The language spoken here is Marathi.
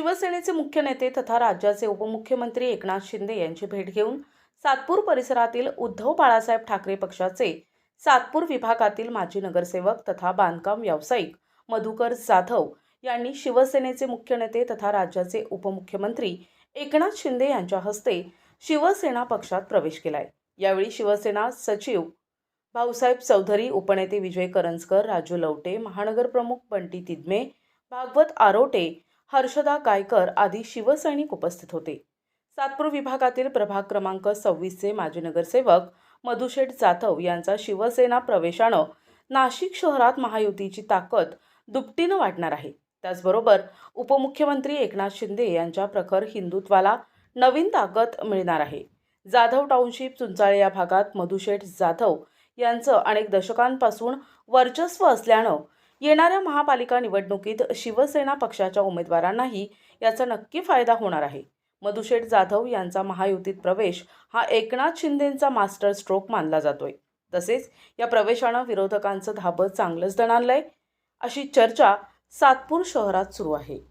शिवसेनेचे मुख्य नेते तथा राज्याचे उपमुख्यमंत्री एकनाथ शिंदे यांची भेट घेऊन सातपूर परिसरातील उद्धव बाळासाहेब ठाकरे पक्षाचे सातपूर विभागातील माजी नगरसेवक तथा बांधकाम व्यावसायिक मधुकर जाधव यांनी शिवसेनेचे मुख्य नेते तथा राज्याचे उपमुख्यमंत्री एकनाथ शिंदे यांच्या हस्ते शिवसेना पक्षात प्रवेश केलाय. यावेळी शिवसेना सचिव भाऊसाहेब चौधरी उपनेते विजय करंजकर राजू लवटे महानगर प्रमुख बंटी तिदमे भागवत आरोटे हर्षदा गायकर आदी शिवसैनिक उपस्थित होते. सातपूर विभागातील प्रभाग क्रमांक सव्वीसचे माजी नगरसेवक मधुशेठ जाधव यांचा शिवसेना प्रवेशानं नाशिक शहरात महायुतीची ताकद दुपटीनं वाढणार आहे. त्याचबरोबर उपमुख्यमंत्री एकनाथ शिंदे यांच्या प्रखर हिंदुत्वाला नवीन ताकद मिळणार आहे. जाधव टाउनशिप चुंचाळे या भागात मधुशेठ जाधव यांचं अनेक दशकांपासून वर्चस्व असल्यानं येणाऱ्या महापालिका निवडणुकीत शिवसेना पक्षाच्या उमेदवारांनाही याचा नक्की फायदा होणार आहे. मधुशेठ जाधव यांचा महायुतीत प्रवेश हा एकनाथ शिंदेंचा मास्टर स्ट्रोक मानला जातोय. तसेच या प्रवेशानं विरोधकांचं धाबं चांगलंच दणाणलंय. अशी चर्चा सातपूर शहरात सुरू आहे.